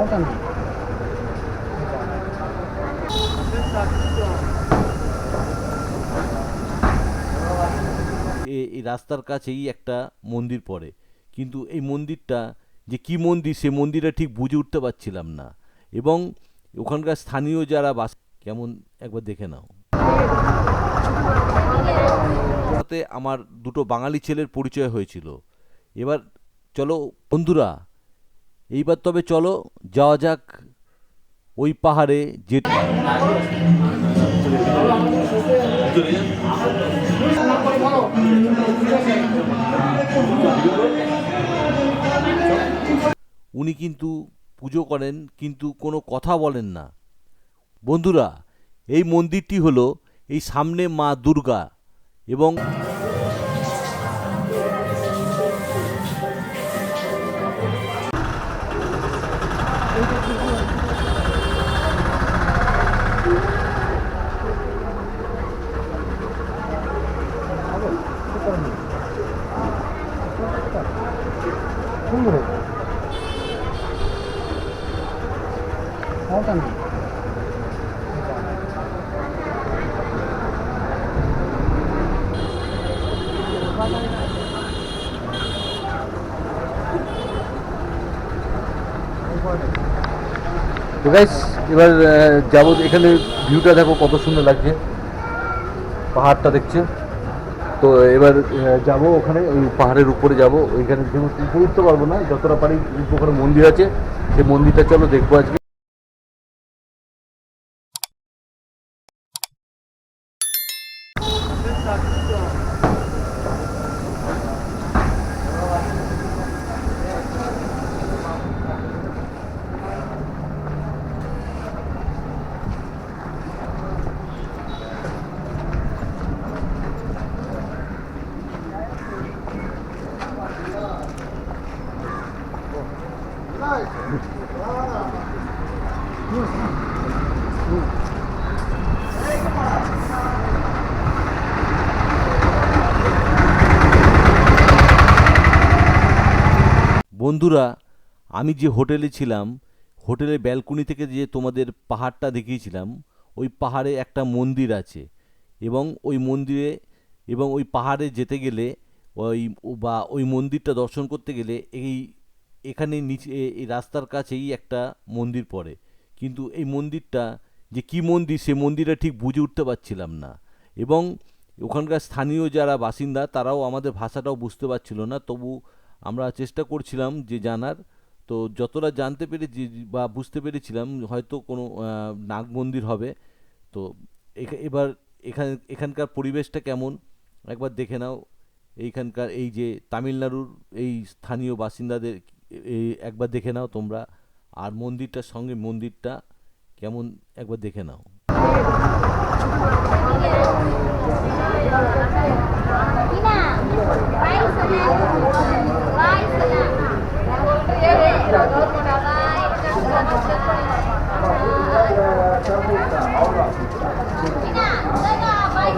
ওটা এই রাস্তার কাছেই একটা মন্দির পড়ে। কিন্তু এই মন্দিরটা যে কি মন্দির, সে মন্দিরটা ঠিক বুঝে উঠতে পারছিলাম না। এবং ওখানকার স্থানীয় যারা বাস, কেমন একবার দেখে নাও। আমার দুটো বাঙালি ছেলের পরিচয় হয়েছিল। এবার চলো, বন্ধুরা এইবার তবে চলো, যাওয়া যাক ওই পাহাড়ে যে উনি কিন্তু পুজো করেন, কিন্তু কোনো কথা বলেন না। বন্ধুরা, এই মন্দিরটি হলো এই সামনে মা দুর্গা এবং গাইস এবার যাব এখানে ভিউটা দেখো কত সুন্দর লাগছে। পাহাড়টা দেখছে। তো এবার যাব ওখানে, ওই পাহাড়ের উপরে যাব। ওইখানে উপরে উঠতে পারব না, যতটা পারি ওখানে মন্দির আছে। সেই মন্দিরটা চলো, দেখব আজকে। বন্ধুরা, আমি যে হোটেলে ছিলাম, হোটেলের ব্যালকনি থেকে যে তোমাদের পাহাড়টা দেখিয়েছিলাম, ওই পাহাড়ে একটা মন্দির আছে এবং ওই মন্দিরে, এবং ওই পাহাড়ে যেতে গেলে ওই বা ওই মন্দিরটা দর্শন করতে গেলে এই এখানে নিচে এই রাস্তার কাছেই একটা মন্দির পড়ে। কিন্তু এই মন্দিরটা যে কি মন্দির, সে মন্দিরটা ঠিক বুঝে উঠতে পারছিলাম না এবং ওখানকার স্থানীয় যারা বাসিন্দা, তারাও আমাদের ভাষাটাও বুঝতে পারছিল না। তবু আমরা চেষ্টা করছিলাম যে জানার। তো যতটা জানতে পেরেছি বা বুঝতে পেরেছিলাম হয়তো কোনো নাগ মন্দির হবে। তো এবার এখানে এখানকার পরিবেশটা কেমন? একবার দেখে নাও। এইখানকার এই যে তামিলনাড়ুর এই স্থানীয় বাসিন্দাদের এই একবার দেখে নাও তোমরা। আর মন্দিরটার সঙ্গে মন্দিরটা কেমন? একবার দেখে নাও। Ina, vai sana. Vai sana. Ina, sana, vai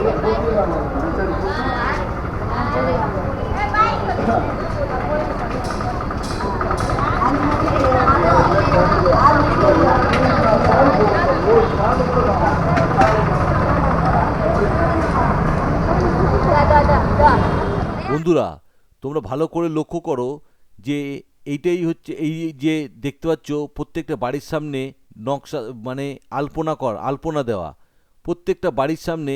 বন্ধুরা তোমরা ভালো করে লক্ষ্য করো যে এইটাই হচ্ছে, এই যে দেখতে পাচ্ছ প্রত্যেকটা বাড়ির সামনে নকশা মানে আলপনা কর, আলপনা দেওয়া। প্রত্যেকটা বাড়ির সামনে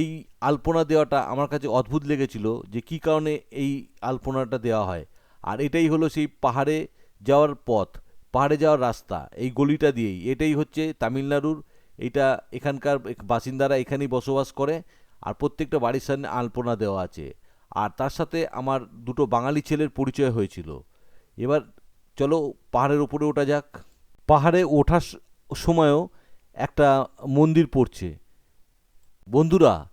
এই আলপনা দেওয়াটা আমার কাছে অদ্ভুত লেগেছিল যে কী কারণে এই আলপনাটা দেওয়া হয়। আর এটাই হলো সেই পাহাড়ে যাওয়ার পথ, পাহাড়ে যাওয়ার রাস্তা, এই গলিটা দিয়েই। এটাই হচ্ছে তামিলনাড়ুর, এটা এখানকার বাসিন্দারা এখানেই বসবাস করে, আর প্রত্যেকটা বাড়ির সামনে আলপনা দেওয়া আছে। আর তার সাথে আমার দুটো বাঙালি ছেলের পরিচয় হয়েছিল। এবার চলো পাহাড়ের ওপরে ওঠা যাক। পাহাড়ে ওঠার সময়ও একটা মন্দির পড়ছে। বন্ধুরা,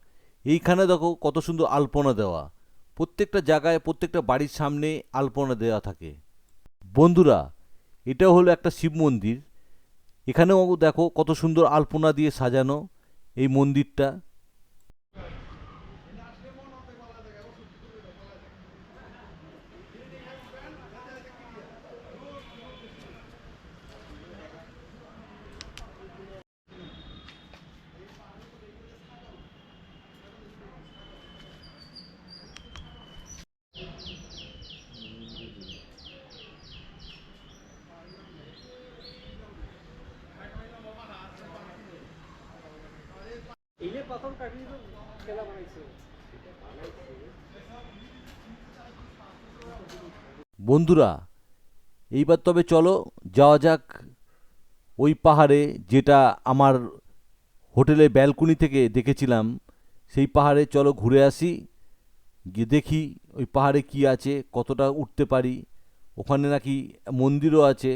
এইখানে দেখো কত সুন্দর আলপনা দেওয়া। প্রত্যেকটা জায়গায় প্রত্যেকটা বাড়ির সামনে আলপনা দেওয়া থাকে। বন্ধুরা এটা হলো একটা শিব মন্দির। এখানেও দেখো কত সুন্দর আলপনা দিয়ে সাজানো এই মন্দিরটা। বন্ধুরা, এইবার তবে চলো যাওয়া যাক ওই পাহাড়ে যেটা আমার হোটেলে ব্যালকনি থেকে দেখেছিলাম। সেই পাহাড়ে চলো ঘুরে আসি, গিয়ে দেখি ওই পাহাড়ে কি আছে, কতটা উঠতে পারি। ওখানে নাকি মন্দিরও আছে।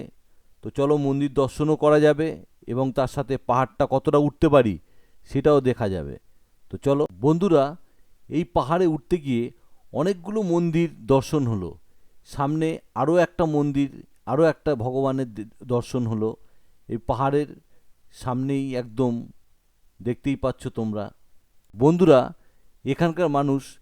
তো চলো মন্দির দর্শনও করা যাবে এবং তার সাথে পাহাড়টা কতটা উঠতে পারি সেটাও দেখা যাবে। তো চলো, বন্ধুরা, এই পাহাড়ে উঠতে গিয়ে অনেকগুলো মন্দির দর্শন হলো। সামনে আরও একটা মন্দির, আরও একটা ভগবানের দর্শন হলো। এই পাহাড়ের সামনেই একদম দেখতেই পাচ্ছ তোমরা। বন্ধুরা, এখানকার মানুষ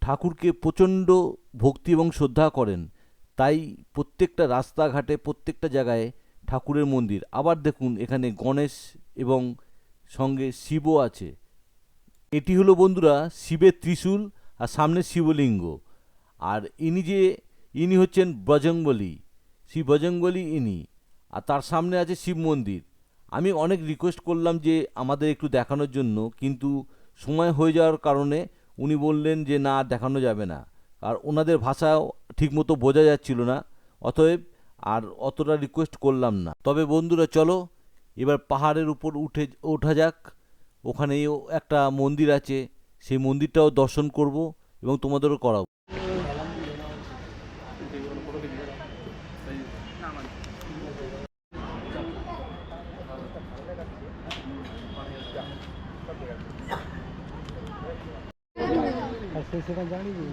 ঠাকুরকে প্রচণ্ড ভক্তি এবং শ্রদ্ধা করেন। তাই প্রত্যেকটা রাস্তাঘাটে, প্রত্যেকটা জায়গায় ঠাকুরের মন্দির। আবার দেখুন, এখানে গণেশ এবং সঙ্গে শিবও আছে। এটি হলো বন্ধুরা শিবের ত্রিশূল আর সামনে শিবলিঙ্গ। আর ইনি যে, ইনি হচ্ছেন বজরংবলী শ্রী বজরংবলী ইনি। আর তার সামনে আছে শিব মন্দির। আমি অনেক রিকোয়েস্ট করলাম যে আমাদের একটু দেখানোর জন্য, কিন্তু সময় হয়ে যাওয়ার কারণে উনি বললেন যে না দেখানো যাবে না। আর ওনাদের ভাষাও ঠিকমতো বোঝা যাচ্ছিল না, অতএব আর অতটা রিকোয়েস্ট করলাম না। তবে বন্ধুরা চলো এবার পাহাড়ের উপর উঠে, ওঠা যাক। ওখানেও একটা মন্দির আছে। সেই মন্দিরটাও দর্শন করব এবং তোমাদেরও করাবো। আর সে সেটা জানিনি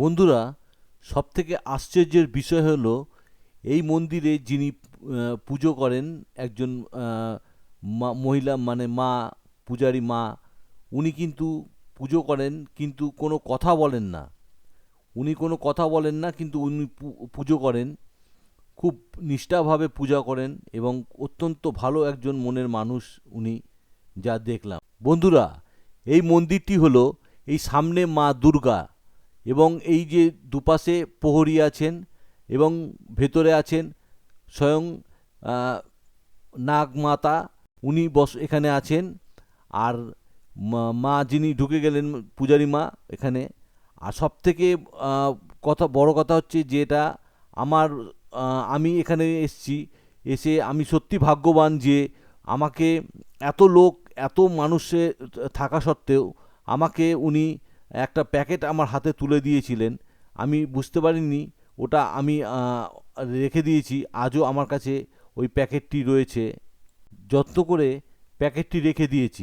বন্ধুরা, সবথেকে আশ্চর্যের বিষয় হলো এই মন্দিরে যিনি পুজো করেন একজন মহিলা মানে মা, পূজারী মা, উনি কিন্তু পুজো করেন, কিন্তু কোনো কথা বলেন না। উনি কোনো কথা বলেন না, কিন্তু উনি পুজো করেন। খুব নিষ্ঠাভাবে পূজা করেন এবং অত্যন্ত ভালো একজন মনের মানুষ উনি যা দেখলাম। বন্ধুরা, এই মন্দিরটি হলো এই সামনে মা দুর্গা এবং এই যে দুপাশে প্রহরী আছেন এবং ভেতরে আছেন স্বয়ং নাগমাতা উনি বস, এখানে আছেন। আর মা- যিনি ঢুকে গেলেন পূজারী মা এখানে। আর সব থেকে কথা, বড় কথা হচ্ছে যেটা আমার আমি এখানে এসছি। এসে আমি সত্যি ভাগ্যবান যে আমাকে এত লোক, এত মানুষে থাকা সত্ত্বেও আমাকে উনি একটা প্যাকেট আমার হাতে তুলে দিয়েছিলেন। আমি বুঝতে পারিনি, ওটা আমি রেখে দিয়েছি। আজও আমার কাছে ওই প্যাকেটটি রয়েছে। যত্ন করে প্যাকেটটি রেখে দিয়েছি।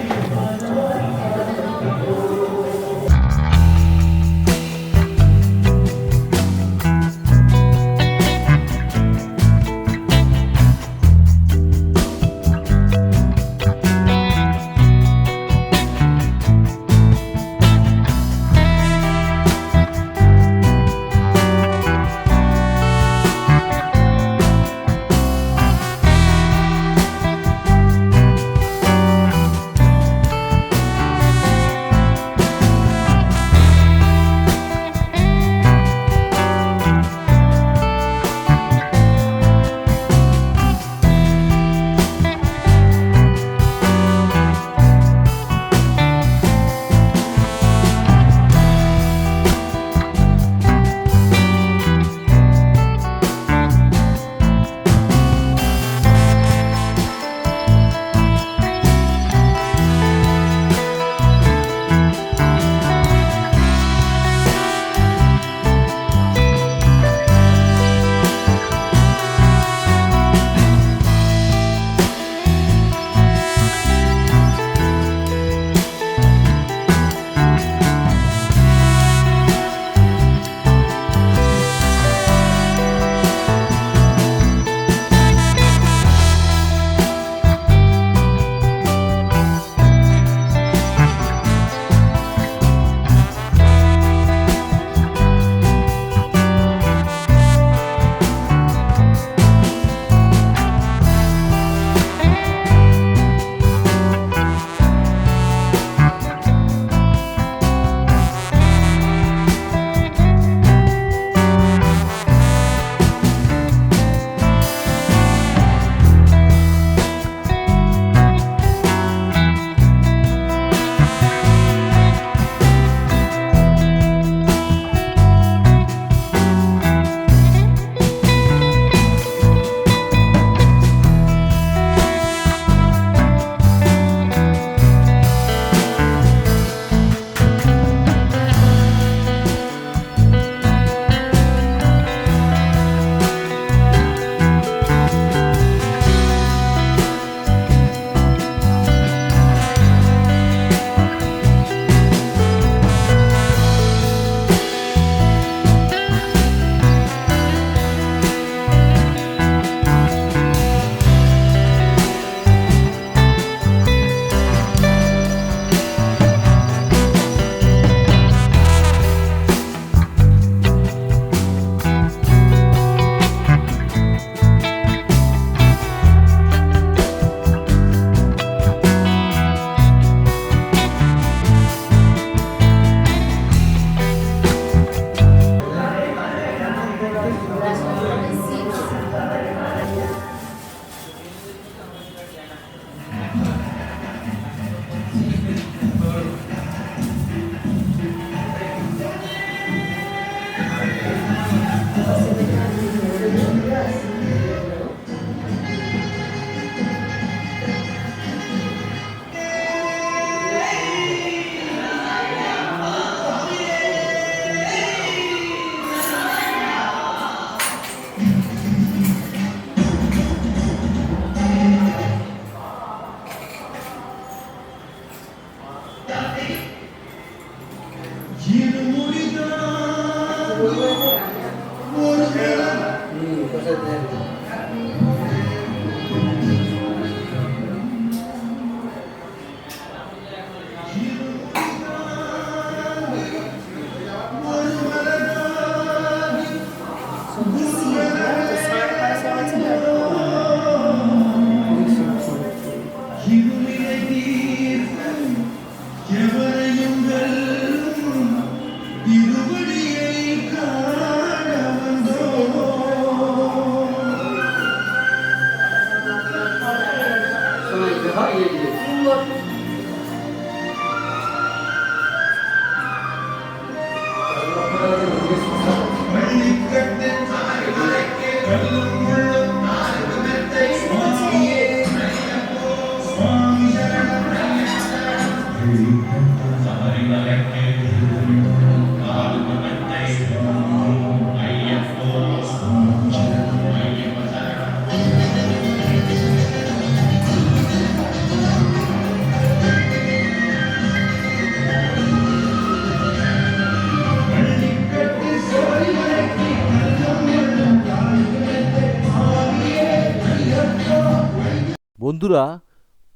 বন্ধুরা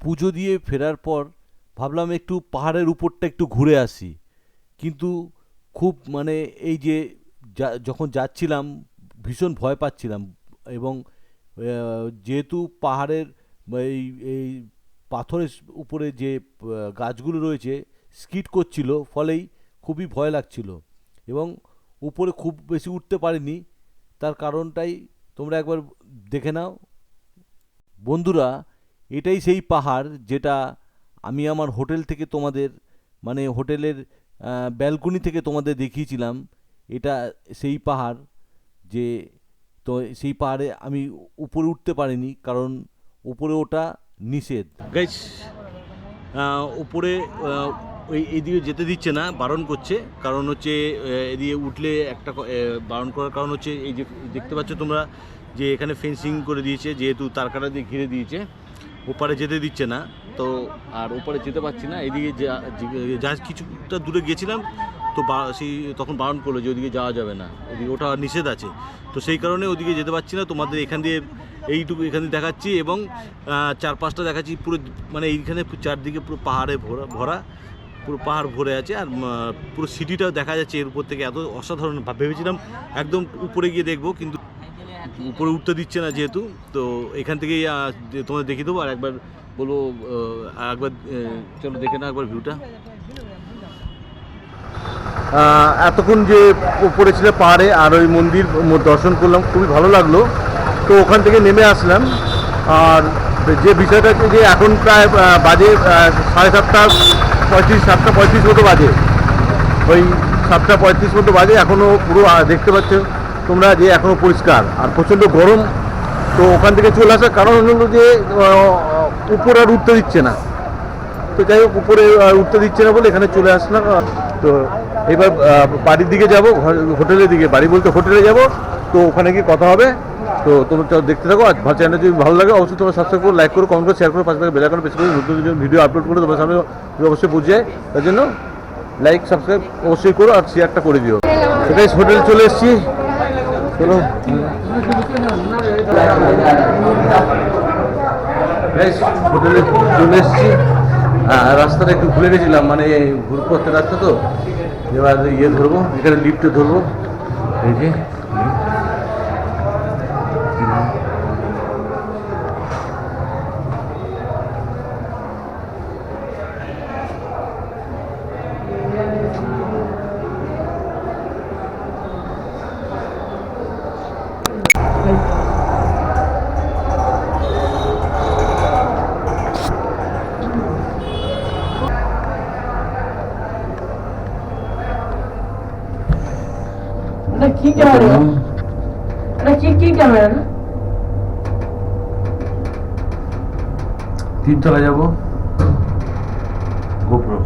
পুজো দিয়ে ফেরার পর ভাবলাম একটু পাহাড়ের উপরটা একটু ঘুরে আসি। কিন্তু খুব মানে এই যে যখন যাচ্ছিলাম, ভীষণ ভয় পাচ্ছিলাম এবং যেহেতু পাহাড়ের এই এই পাথরের উপরে যে গাছগুলো রয়েছে স্কিড করছিল, ফলেই খুবই ভয় লাগছিল এবং উপরে খুব বেশি উঠতে পারিনি। তার কারণটাই তোমরা একবার দেখে নাও। বন্ধুরা, এটাই সেই পাহাড় যেটা আমি আমার হোটেল থেকে তোমাদের মানে হোটেলের ব্যালকনি থেকে তোমাদের দেখিয়েছিলাম। এটা সেই পাহাড় যে, তো সেই পাহাড়ে আমি উপরে উঠতে পারিনি কারণ উপরে ওটা নিষেধ। গাইস উপরে ওই এদিকে যেতে দিচ্ছে না, বারণ করছে। কারণ হচ্ছে এদিকে উঠলে একটা বারণ করার কারণ হচ্ছে, এই যে দেখতে পাচ্ছ তোমরা যে এখানে ফেন্সিং করে দিয়েছে, যেহেতু তারকাটা দিয়ে ঘিরে দিয়েছে, ওপারে যেতে দিচ্ছে না। তো আর ওপারে যেতে পারছি না, এদিকে যা কিছুটা দূরে গেছিলাম তো সেই তখন বারণ করল যে ওদিকে যাওয়া যাবে না, ওদিকে ওটা নিষেধ আছে। তো সেই কারণে ওদিকে যেতে পারছি না, তোমাদের এখান দিয়ে এইটুকু এখানে দেখাচ্ছি এবং চার পাঁচটা দেখাচ্ছি পুরো মানে এইখানে চারদিকে পুরো পাহাড়ে ভরা ভরা, পুরো পাহাড় ভরে আছে আর পুরো সিটিটাও দেখা যাচ্ছে এর উপর থেকে, এত অসাধারণ ভেবেছিলাম একদম উপরে গিয়ে দেখব, কিন্তু উপরে উঠতে দিচ্ছে না যেহেতু, তো এখান থেকেই তোমাদের দেখিয়ে দেবো আর একবার বলব একবার চলো দেখে নাও একবার ভিউটা এতক্ষণ যে উপরে ছিল পাহাড়ে আর ওই মন্দির দর্শন করলাম, খুবই ভালো লাগল। তো ওখান থেকে নেমে আসলাম। আর যে বিষয়টা যে এখন প্রায় বাজে সাড়ে সাতটা পঁয়ত্রিশ সাতটা পঁয়ত্রিশ মতো বাজে। ওই সাতটা পঁয়ত্রিশ মতো বাজে এখনও পুরো দেখতে পাচ্ছ তোমরা যে এখনও পরিষ্কার। আর প্রচণ্ড গরম। তো ওখান থেকে চলে আসার কারণ হলো যে উপর আর উঠতে দিচ্ছে না। তো যাই হোক, উপরে উঠতে দিচ্ছে না বলে এখানে চলে আসলাম। তো এবার বাড়ির দিকে যাব হোটেলের দিকে। বাড়ি বলতে হোটেলে যাব, তো ওখানে গিয়ে কথা হবে। তো তোমরা দেখতে থাকো। আর ভালো চ্যানেল যদি ভালো লাগে, অবশ্যই তোমরা সাবস্ক্রাইব করো লাইক করো কমেন্ট করো শেয়ার করো, পাশে থেকে বেলাকন বেশি করে, নতুন নতুন ভিডিও আপলোড করে তোমার সামনে অবশ্যই বুঝে। যায় তার জন্য লাইক সাবস্ক্রাইব অবশ্যই করো আর শেয়ারটা করে দিও। সেটাই হোটেলে চলে এসেছি। চলো। হোটেলে চলে এসেছি। আহ, রাস্তাটা একটু ভুলে গেছিলাম মানে ঘুরপথের রাস্তা তো। এবার ইয়ে ধরবো এখানে লিফটে ধরবো। এই যে এটা কি ক্যামেরা এটা কি কি ক্যামেরা না তিনতলা যাব গোপ্রো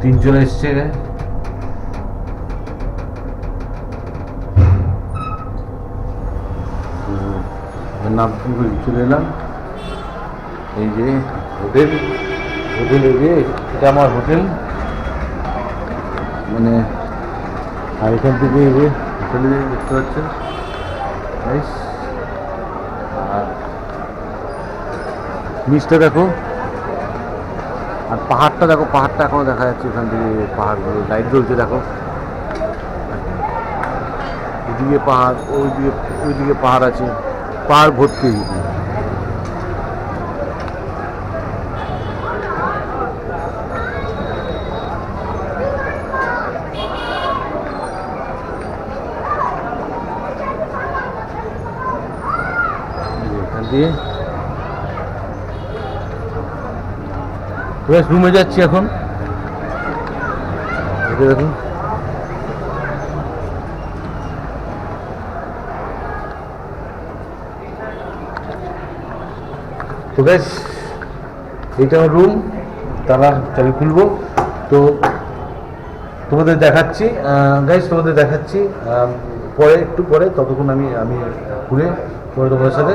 তিন চলে এসছে নাম চলে এলাম এই যে হোটেল হোটেল এই যে এটা আমার হোটেল। মানে আর এখান থেকে যে হোটেলে দেখতে পাচ্ছেন. আর নিচটা দেখো। আর পাহাড়টা দেখো, পাহাড়টা এখনও দেখা যাচ্ছে ওখান থেকে পাহাড়গুলো। লাইট জ্বলছে, দেখো। এদিকে পাহাড়, ওইদিকে ওইদিকে পাহাড় আছে। পাহাড় ভর্তি এদিকে। এই যে এখান দিয়ে। রুমে যাচ্ছি এখন। দেখুন। তো গ্যাস এইটা আমার রুম তারা চাবি খুলবো। তো তোমাদের দেখাচ্ছি গাইজ তোমাদের দেখাচ্ছি পরে, একটু পরে, ততক্ষণ আমি আমি ঘুরে পরে তোমাদের সাথে